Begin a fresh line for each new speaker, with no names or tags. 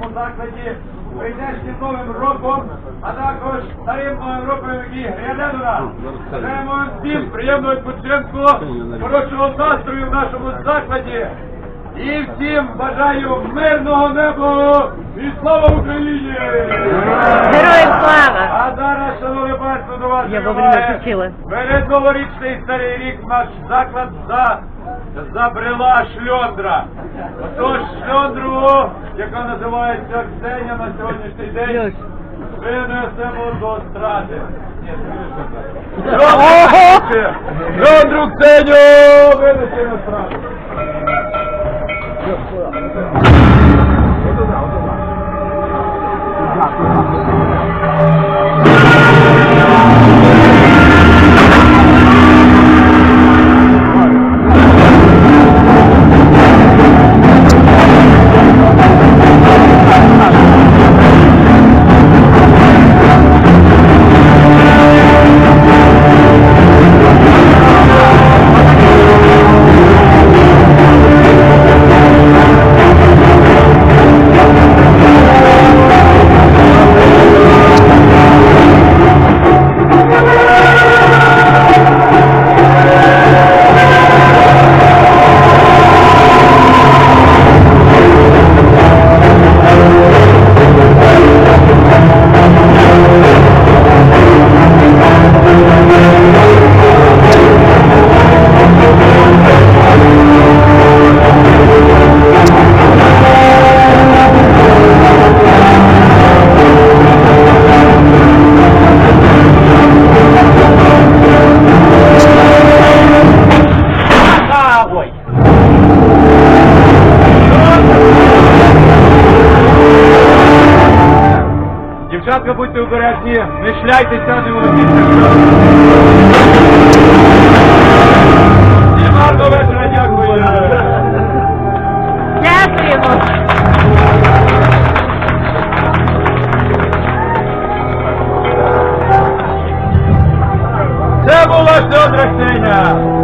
нашому закладі прийдешнім новим роком, а також старим новим роком, який гряде до нас. Бажаємо вам всім приємного відпочинку, хорошого настрою в нашому закладі. І всім бажаю мирного неба і слава Україні!
Героям слава!
А зараз, шановне панство, до вас
Я вовремя включила.
Перед новорічний старий рік наш заклад за, забрела шльондра. Отож шльондру, яка називається Ксеня на сьогоднішній день, винесемо до страти. Шльондру Ксеню винесемо до страти. Дівчатка, будьте обережні, не шляйтеся, не володіться. Всім гарного вечора, дякую.
Дякуємо!
Це була Сьодра Ксеня.